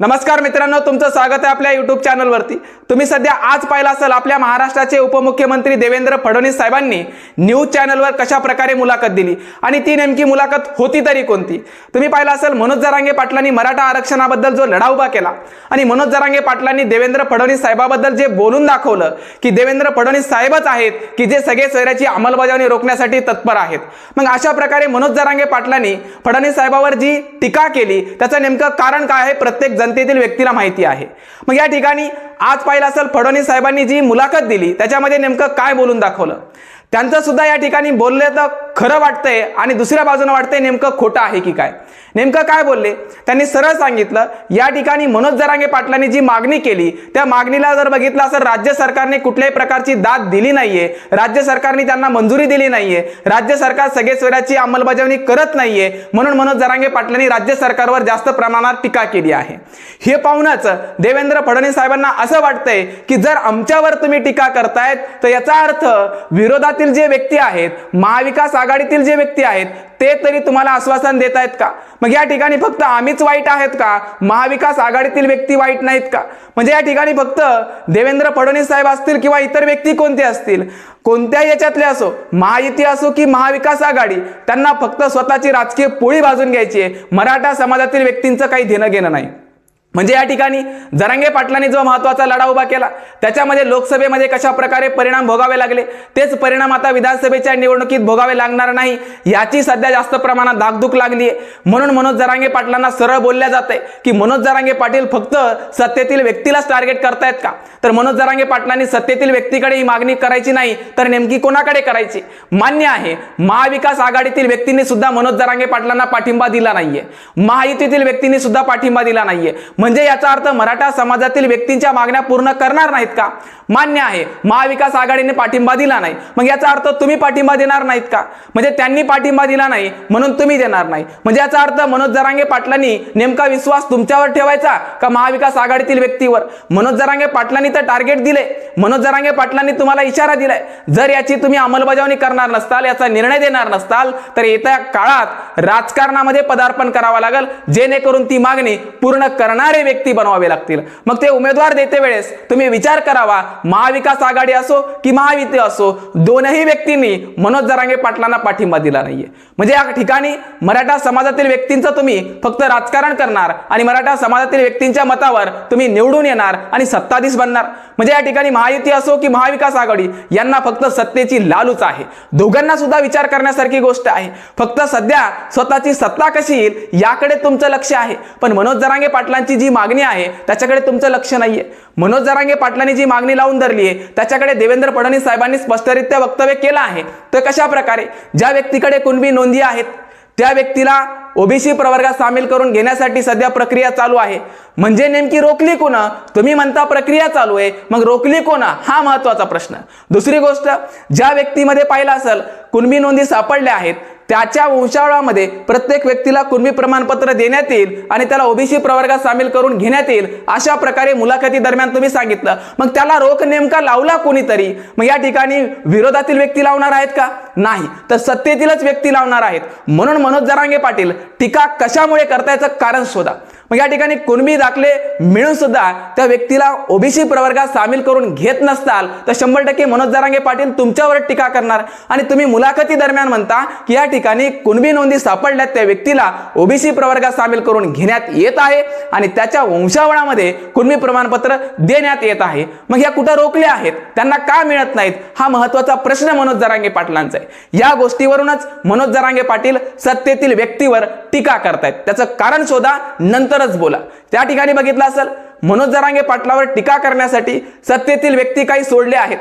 नमस्कार मित्रांनो तुमचं स्वागत आहे आपल्या युट्यूब चॅनलवरती तुम्ही सध्या आज पाहिलं असेल आपल्या महाराष्ट्राचे उपमुख्यमंत्री देवेंद्र फडणवीस साहेबांनी न्यूज चॅनलवर कशा प्रकारे मुलाखत दिली आणि ती नेमकी मुलाखत होती तरी कोणती? तुम्ही पाहिलं असेल मनोज जरांगे पाटलांनी मराठा आरक्षणाबद्दल जो लढा उभा केला आणि मनोज जरांगे पाटलांनी देवेंद्र फडणवीस साहेबाबद्दल जे बोलून दाखवलं की देवेंद्र फडणवीस साहेबच आहेत की जे सगळे सोयऱ्याची अंमलबजावणी रोखण्यासाठी तत्पर आहेत. मग अशा प्रकारे मनोज जरांगे पाटलांनी फडणवीस साहेबावर जी टीका केली त्याचं नेमकं कारण काय आहे प्रत्येक जण जनतेतील व्यक्तीला माहिती आहे. मग या ठिकाणी आज पाहिलं असेल फडणवीस साहेबांनी जी मुलाखत दिली त्याच्यामध्ये नेमकं काय बोलून दाखवलं? त्यांचं सुद्धा या ठिकाणी बोलले तर खरं वाटतंय आणि दुसऱ्या बाजूने वाटतंय नेमकं खोटं आहे की काय? नेमकं काय बोलले? त्यांनी सरळ सांगितलं या ठिकाणी मनोज जरांगे पाटलांनी जी मागणी केली त्या मागणीला जर बघितलं असं राज्य सरकारने कुठल्याही प्रकारची दाद दिली नाहीये राज्य सरकारने त्यांना मंजुरी दिली नाहीये राज्य सरकार सगळे स्वराची अंमलबजावणी करत नाहीये म्हणून मनोज जरांगे पाटलांनी राज्य सरकारवर जास्त प्रमाणात टीका केली आहे. हे पाहूनच देवेंद्र फडणवीस साहेबांना असं वाटतंय की जर आमच्यावर तुम्ही टीका करतायत तर याचा अर्थ विरोधातील जे व्यक्ती आहेत महाविकास आघाडीतील जे व्यक्ती आहेत ते तरी तुम्हाला आश्वासन देत आहेत का? मग या ठिकाणी फक्त आम्हीच वाईट आहेत का? महाविकास आघाडीतील व्यक्ती वाईट नाहीत का? म्हणजे या ठिकाणी फक्त देवेंद्र फडणवीस साहेब असतील किंवा इतर व्यक्ती कोणते असतील? कोणत्याही याच्यातले असो महायुती असो की महाविकास आघाडी त्यांना फक्त स्वतःची राजकीय पोळी भाजून घ्यायची आहे. मराठा समाजातील व्यक्तींचं काही देणं घेणं नाही. म्हणजे या ठिकाणी जरांगे पाटलांनी जो महत्त्वाचा लढा उभा केला त्याच्यामध्ये लोकसभेमध्ये कशा प्रकारे परिणाम भोगावे लागले तेच परिणाम आता विधानसभेच्या निवडणुकीत भोगावे लागणार नाही याची सध्या जास्त प्रमाणात दागदुख लागली आहे. म्हणून मनोज जरांगे पाटलांना सरळ बोलल्या जाते की मनोज जरांगे पाटील फक्त सत्तेतील व्यक्तीलाच टार्गेट करतायत का? तर मनोज जरांगे पाटलांनी सत्तेतील व्यक्तीकडे ही मागणी करायची नाही तर नेमकी कोणाकडे करायची? मान्य आहे महाविकास आघाडीतील व्यक्तींनी सुद्धा मनोज जरांगे पाटलांना पाठिंबा दिला नाहीये. महायुतीतील व्यक्तींनी सुद्धा पाठिंबा दिला नाहीये. म्हणजे याचा अर्थ मराठा समाजातील व्यक्तींच्या मागण्या पूर्ण करणार नाहीत का? मान्य आहे महाविकास आघाडीने पाठिंबा दिला नाही. मग याचा अर्थ तुम्ही पाठिंबा देणार नाहीत का? म्हणजे त्यांनी पाठिंबा दिला नाही म्हणून तुम्ही देणार नाही. म्हणजे याचा अर्थ मनोज जरांगे पाटलांनी नेमका विश्वास तुमच्यावर ठेवायचा का महाविकास आघाडीतील व्यक्तीवर? मनोज जरांगे पाटलांनी तर टार्गेट दिले. मनोज जरांगे पाटलांनी तुम्हाला इशारा दिलाय. जर याची तुम्ही अंमलबजावणी करणार नसताल याचा निर्णय देणार नसताल तर येत्या काळात राजकारणामध्ये पदार्पण करावं लागेल जेणेकरून ती मागणी पूर्ण करणार व्यक्ती बनवावे लागतील. मग ते उमेदवार देते वेळेस तुम्ही विचार करावा महाविकास आघाडी असो की महायुती असो दोनही व्यक्तींनी मनोज जरांगे पाटलांना पाठिंबा दिला नाहीये. म्हणजे या ठिकाणी मराठा समाजातील व्यक्तींचं तुम्ही फक्त राजकारण करणार आणि मराठा समाजातील व्यक्तींच्या मतावर तुम्ही निवडून येणार आणि सत्ताधीश बनणार. म्हणजे या ठिकाणी महायुती असो की महाविकास आघाडी यांना फक्त सत्तेची लालूच आहे. दोघांना सुद्धा विचार करण्यासारखी गोष्ट आहे. फक्त सध्या स्वतःची सत्ता कशी येईल याकडे तुमचं लक्ष आहे. पण मनोज जरांगे पाटलांची जी मागणी आहे त्याच्याकडे तुमचं लक्ष नाहीये. मनोज जरांगे पाटलांनी जी मागणी लावून धरली आहे त्याच्याकडे देवेंद्र फडणवीस साहेबांनी स्पष्टरित्या वक्तव्य केलं आहे. तर कशा प्रकारे? ज्या व्यक्तीकडे कुणबी नोंदी आहेत त्या व्यक्तीला ओबीसी प्रवर्गात सामील करून घेण्यासाठी सध्या प्रक्रिया चालू आहे. म्हणजे नेमकी रोखली कोणा? तुम्ही म्हणता प्रक्रिया चालू आहे मग रोखली कोणा? हा महत्त्वाचा प्रश्न. दुसरी गोष्ट ज्या व्यक्तीमध्ये पाहिलं असेल कुणबी नोंदी सापडल्या आहेत त्याच्या वंशावळामध्ये प्रत्येक व्यक्तीला कुणबी प्रमाणपत्र देण्यात येईल आणि त्याला ओबीसी प्रवर्गात सामील करून घेण्यात येईल अशा प्रकारे मुलाखती दरम्यान तुम्ही सांगितलं. मग त्याला रोख नेमका लावला कोणीतरी? मग या ठिकाणी विरोधातील व्यक्ती लावणार आहेत का? नाही. तर सत्तेतीलच व्यक्ती लावणार आहेत. म्हणून मनोज जरांगे पाटील टीका कशामुळे करतायचं कारण शोधा. मग या ठिकाणी कुणबी दाखले मिळून सुद्धा त्या व्यक्तीला ओबीसी प्रवर्गात सामील करून घेत नसताल तर शंभर टक्के मनोज जरांगे पाटील तुमच्यावर टीका करणार. आणि तुम्ही मुलाखती दरम्यान म्हणता की या ठिकाणी कुणबी नोंदी सापडल्यात त्या व्यक्तीला ओबीसी प्रवर्गात सामील करून घेण्यात येत आहे आणि त्याच्या वंशावळामध्ये कुणबी प्रमाणपत्र देण्यात येत आहे. मग या कुठं रोखले आहेत? त्यांना का मिळत नाहीत? हा महत्त्वाचा प्रश्न मनोज जरांगे पाटलांचा आहे. या गोष्टीवरूनच मनोज जरांगे पाटील सत्तेतील व्यक्तीवर टीका करतायत. त्याचं कारण शोधा नंतर नंतरच बोला. त्या ठिकाणी बघितलं असेल मनोज जरांगे पाटलावर टीका करण्यासाठी सत्तेतील व्यक्ती काही सोडले आहेत.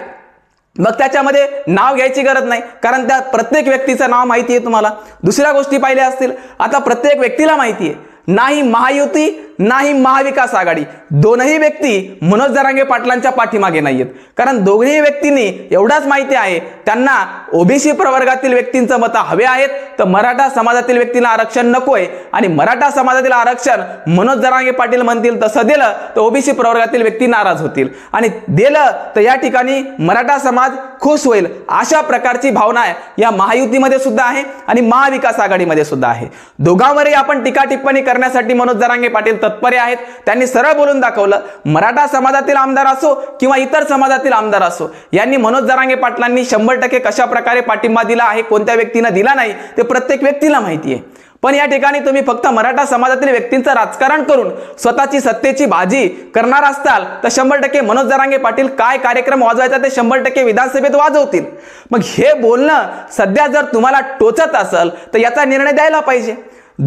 मग त्याच्यामध्ये नाव घ्यायची गरज नाही कारण त्या प्रत्येक व्यक्तीचं नाव माहिती आहे तुम्हाला. दुसऱ्या गोष्टी पाहिल्या असतील आता प्रत्येक व्यक्तीला माहिती आहे नाही महायुती नाही महाविकास आघाडी. दोनही व्यक्ती मनोज जरांगे पाटलांच्या पाठीमागे नाहीयेत. कारण दोघेही व्यक्तींनी एवढाच माहिती आहे त्यांना ओबीसी प्रवर्गातील व्यक्तींचं मतं हवे आहेत तर मराठा समाजातील व्यक्तींना आरक्षण नकोय. आणि मराठा समाजातील आरक्षण मनोज जरांगे पाटील म्हणतील तसं दिलं तर ओबीसी प्रवर्गातील व्यक्ती नाराज होतील. आणि दिलं तर या ठिकाणी मराठा समाज खुश होईल. अशा प्रकारची भावना आहे या महायुतीमध्ये सुद्धा आहे आणि महाविकास आघाडीमध्ये सुद्धा आहे. दोघांवरही आपण टीका टिप्पणी करण्यासाठी मनोज जरांगे पाटील तत्परे आहेत. त्यांनी सरळ बोलून दाखवलं मराठा समाजातील आमदार असो किंवा इतर समाजातील आमदार असो यांनी मनोज जरांगे पाटलांनी शंभर टक्के कशा प्रकारे पाठिंबा दिला आहे कोणत्या व्यक्तीनं दिला नाही ते प्रत्येक व्यक्तीला माहिती आहे. पण या ठिकाणी तुम्ही फक्त मराठा समाजातील व्यक्तींचं राजकारण करून स्वतःची सत्तेची बाजी करणार असताल तर शंभर टक्के मनोज जरांगे पाटील काय कार्यक्रम वाजवायचा ते शंभर टक्के विधानसभेत वाजवतील. मग हे बोलणं सध्या जर तुम्हाला टोचत असेल तर याचा निर्णय द्यायला पाहिजे.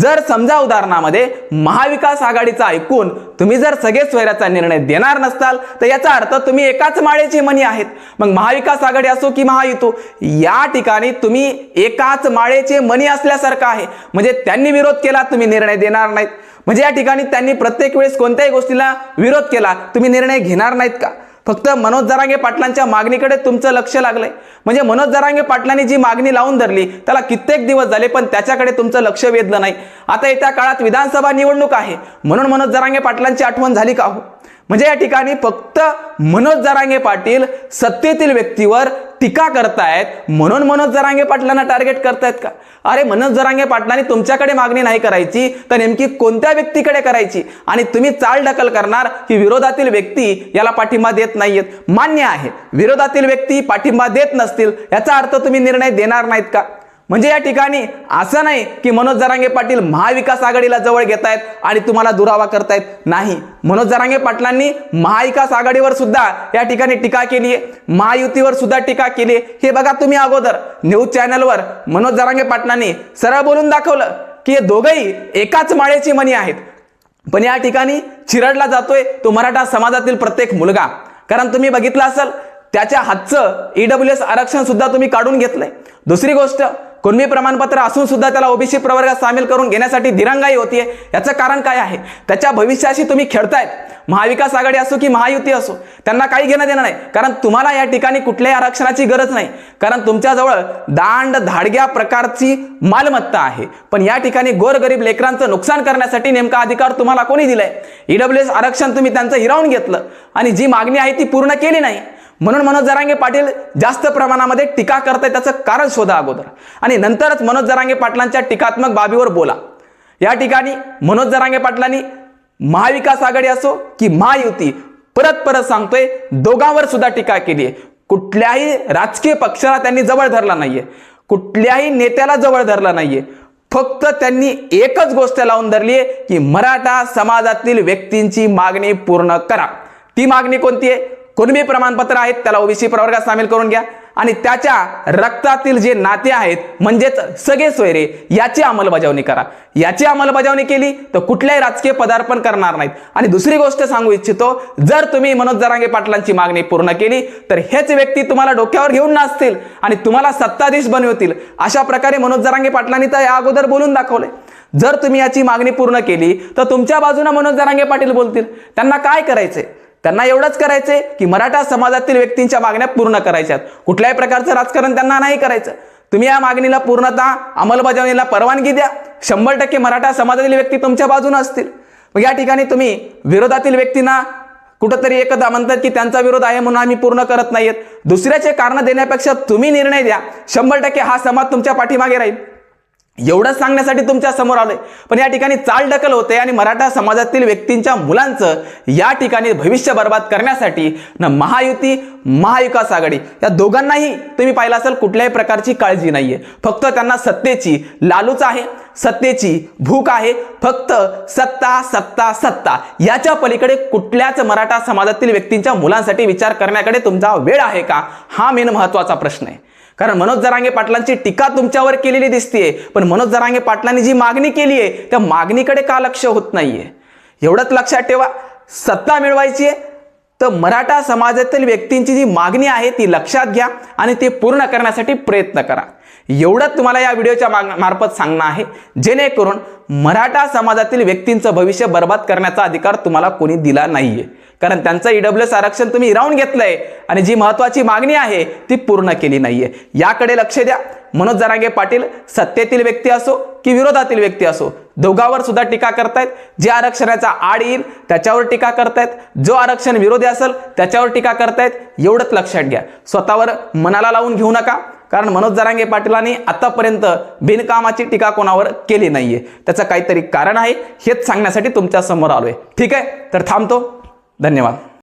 जर समजा उदाहरणामध्ये महाविकास आघाडीचा ऐकून तुम्ही जर सगळे स्वैराचा निर्णय देणार नसताल तर याचा अर्थ तुम्ही एकाच माळेची मनी आहेत. मग महाविकास आघाडी असो की महायुतो या ठिकाणी तुम्ही एकाच माळेचे मनी असल्यासारखं आहे. म्हणजे त्यांनी विरोध केला तुम्ही निर्णय देणार नाहीत. म्हणजे या ठिकाणी त्यांनी प्रत्येक वेळेस कोणत्याही गोष्टीला विरोध केला तुम्ही निर्णय घेणार नाहीत का? फक्त मनोज जरांगे पाटलांच्या मागणीकडे तुमचं लक्ष लागलंय. म्हणजे मनोज जरांगे पाटलांनी जी मागणी लावून धरली त्याला कित्येक दिवस झाले पण त्याच्याकडे तुमचं लक्ष वेधलं नाही. आता येत्या काळात विधानसभा निवडणूक आहे. म्हणून मनोज जरांगे पाटलांची आठवण झाली का हो? म्हणजे या ठिकाणी फक्त मनोज जरांगे पाटील सत्तेतील व्यक्तीवर टीका करतायत म्हणून मनोज जरांगे पाटलांना टार्गेट करतायत का? अरे मनोज जरांगे पाटलांनी तुमच्याकडे मागणी नाही करायची तर नेमकी कोणत्या व्यक्तीकडे करायची? आणि तुम्ही चाल ढकल करणार की विरोधातील व्यक्ती याला पाठिंबा देत नाहीयेत? मान्य आहे विरोधातील व्यक्ती पाठिंबा देत नसतील याचा अर्थ तुम्ही निर्णय देणार नाहीत का? म्हणजे या ठिकाणी असं नाही की मनोज जरांगे पाटील महाविकास आघाडीला जवळ घेत आहेत आणि तुम्हाला दुरावा करतायत. नाही. मनोज जरांगे पाटलांनी महाविकास आघाडीवर सुद्धा या ठिकाणी टीका केली आहे. महायुतीवर सुद्धा टीका केली हे बघा तुम्ही अगोदर न्यूज चॅनलवर मनोज जरांगे पाटलांनी सरळ बोलून दाखवलं की हे दोघंही एकाच माळेची मनी आहेत. पण या ठिकाणी चिरडला जातोय तो मराठा समाजातील प्रत्येक मुलगा. कारण तुम्ही बघितलं असाल त्याच्या हातचं ईडब्ल्यू एस आरक्षण सुद्धा तुम्ही काढून घेतलंय. दुसरी गोष्ट कुणबी प्रमाणपत्र असून सुद्धा त्याला ओबीसी प्रवर्गात सामील करून घेण्यासाठी दिरंगाई होतीये. याचं कारण काय आहे? त्याच्या भविष्याशी तुम्ही खेळतायत. महाविकास आघाडी असो की महायुती असो त्यांना काही घेणं देणं नाही. कारण तुम्हाला या ठिकाणी कुठल्याही आरक्षणाची गरज नाही. कारण तुमच्याजवळ दांड धाडग्या प्रकारची मालमत्ता आहे. पण या ठिकाणी गोरगरीब लेकरांचं नुकसान करण्यासाठी नेमका अधिकार तुम्हाला कोणी दिलाय? ईडब्ल्यू एस आरक्षण तुम्ही त्यांचं हिरावून घेतलं. आणि जी मागणी आहे ती पूर्ण केली नाही. म्हणून मनोज जरांगे पाटील जास्त प्रमाणामध्ये टीका करताय त्याचं कारण शोधा अगोदर. आणि नंतरच मनोज जरांगे पाटलांच्या टीकात्मक बाबीवर बोला. या ठिकाणी मनोज जरांगे पाटलांनी महाविकास आघाडी असो की महायुती परत परत सांगतोय दोघांवर सुद्धा टीका केली आहे कुठल्याही राजकीय पक्षाला त्यांनी जवळ धरला नाहीये. कुठल्याही नेत्याला जवळ धरला नाहीये. फक्त त्यांनी एकच गोष्ट लावून धरली आहे की मराठा समाजातील व्यक्तींची मागणी पूर्ण करा. ती मागणी कोणती आहे? कुणबी प्रमाणपत्र आहेत त्याला ओबीसी प्रवर्गात सामील करून घ्या. आणि त्याच्या रक्तातील जे नाते आहेत म्हणजेच सगळे सोयरे याची अंमलबजावणी करा. याची अंमलबजावणी केली तर कुठल्याही राजकीय पदार्पण करणार नाहीत. आणि दुसरी गोष्ट सांगू इच्छितो जर तुम्ही मनोज जरांगे पाटलांची मागणी पूर्ण केली तर हेच व्यक्ती तुम्हाला डोक्यावर घेऊन नाचतील आणि तुम्हाला सत्ताधीश बनवतील. अशा प्रकारे मनोज जरांगे पाटलांनी तर या अगोदर बोलून दाखवले जर तुम्ही याची मागणी पूर्ण केली तर तुमच्या बाजूने मनोज जरांगे पाटील बोलतील. त्यांना काय करायचंय? त्यांना एवढंच करायचंय की मराठा समाजातील व्यक्तींच्या मागण्या पूर्ण करायच्यात. कुठल्याही प्रकारचं राजकारण त्यांना नाही करायचं. तुम्ही या मागणीला पूर्णतः अंमलबजावणीला परवानगी द्या. शंभर टक्के मराठा समाजातील व्यक्ती तुमच्या बाजूने असतील. मग या ठिकाणी तुम्ही विरोधातील व्यक्तींना कुठंतरी एकदा म्हणतात की त्यांचा विरोध आहे म्हणून आम्ही पूर्ण करत नाहीयेत. दुसऱ्याचे कारण देण्यापेक्षा तुम्ही निर्णय द्या. शंभर टक्के हा समाज तुमच्या पाठीमागे राहील. एवढंच सांगण्यासाठी तुमच्यासमोर आलोय. पण या ठिकाणी चाल ढकल होते आणि मराठा समाजातील व्यक्तींच्या मुलांचं या ठिकाणी भविष्य बर्बाद करण्यासाठी न महायुती महाविकास आघाडी या दोघांनाही तुम्ही पाहिलं असेल कुठल्याही प्रकारची काळजी नाहीये. फक्त त्यांना सत्तेची लालूच आहे. सत्तेची भूक आहे. फक्त सत्ता सत्ता सत्ता याच्या पलीकडे कुठल्याच मराठा समाजातील व्यक्तींच्या मुलांसाठी विचार करण्याकडे तुमचा वेळ आहे का? हा मेन महत्त्वाचा प्रश्न आहे. कारण मनोज जरांगे पाटलांची टीका तुमच्यावर केलेली दिसतीये. पण मनोज जरांगे पाटलांनी जी मागणी केली आहे त्या मागणीकडे का लक्ष होत नाहीये? एवढंच लक्षात ठेवा सत्ता मिळवायची आहे तर मराठा समाजातील व्यक्तींची जी मागणी आहे ती लक्षात घ्या आणि ते पूर्ण करण्यासाठी प्रयत्न करा. एवढंच तुम्हाला या व्हिडिओच्या माग- मार्फत सांगणं आहे. जेणेकरून मराठा समाजातील व्यक्तींचं भविष्य बर्बाद करण्याचा अधिकार तुम्हाला कोणी दिला नाहीये. कारण त्यांचं ईडब्ल्यू एस आरक्षण तुम्ही हिरावून घेतलंय आणि जी महत्वाची मागणी आहे ती पूर्ण केली नाहीये. याकडे लक्ष द्या. मनोज जरांगे पाटील सत्तेतील व्यक्ती असो की विरोधातील व्यक्ती असो दोघांवर सुद्धा टीका करतायत. जे आरक्षणाचा आड येईल त्याच्यावर टीका करतायत. जो आरक्षण विरोधी असेल त्याच्यावर टीका करतायत. एवढंच लक्षात घ्या. स्वतःवर मनाला लावून घेऊ नका. कारण मनोज जरांगे पाटलांनी आतापर्यंत बिनकामाची टीका कोणावर केली नाहीये. त्याचं काहीतरी कारण आहे हेच सांगण्यासाठी तुमच्यासमोर आलोय. ठीक आहे? तर थांबतो. धन्यवाद.